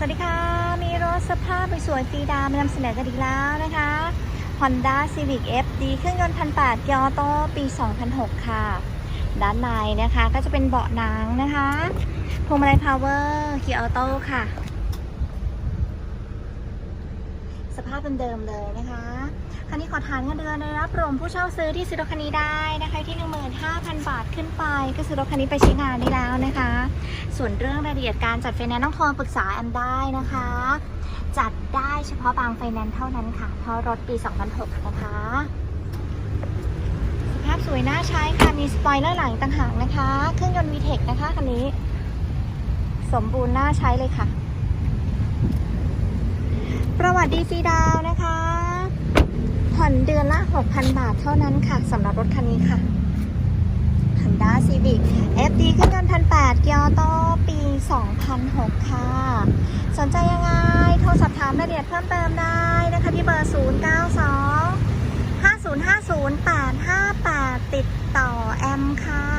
สวัสดีค่ะ มีรถสภาพสวยๆฟรีดาวมานำเสนอกันอีกแล้วนะคะ Honda Civic FD เครื่องยนต์พันแปดยอโตปี 2006 ค่ะ ด้านในนะคะก็จะเป็นเบาะหนังนะคะพวงมาลัยพาวเวอร์คีออโต้ค่ะ สภาพเป็นเดิมเลยนะคะ คันนี้ขอทานเงินเดือนเลยรับรวมผู้เช่าซื้อที่ซื้อรถคันนี้ได้นะคะที่ 15,000 บาทขึ้นไป ก็ซื้อรถคันนี้ไปใช้งานได้แล้วนะคะ ส่วนเรื่องรายละเอียดการจัดไฟแนนซ์ต้องโทรปรึกษาแอมได้นะคะ จัดได้เฉพาะบางไฟแนนซ์เท่านั้นค่ะ เพราะรถปี 2006 นะคะ สภาพสวยน่าใช้ค่ะ มีสปอยเลอร์หลังต่างหากนะคะ เครื่องยนต์ VTEC นะคะคันนี้ สมบูรณ์น่าใช้เลยค่ะ ประวัติดีซีดาวนะคะ ผ่อนเดือนละ 6,000 บาทเท่านั้นค่ะสำหรับรถคันนี้ค่ะ Honda Civic FD เครื่องยนต์พันแปด 2006 ค่ะ สนใจยังไง โทรสอบถามรายละเอียดเพิ่มเติมได้นะคะที่เบอร์ 092 5050 858 ติดต่อแอมค่ะ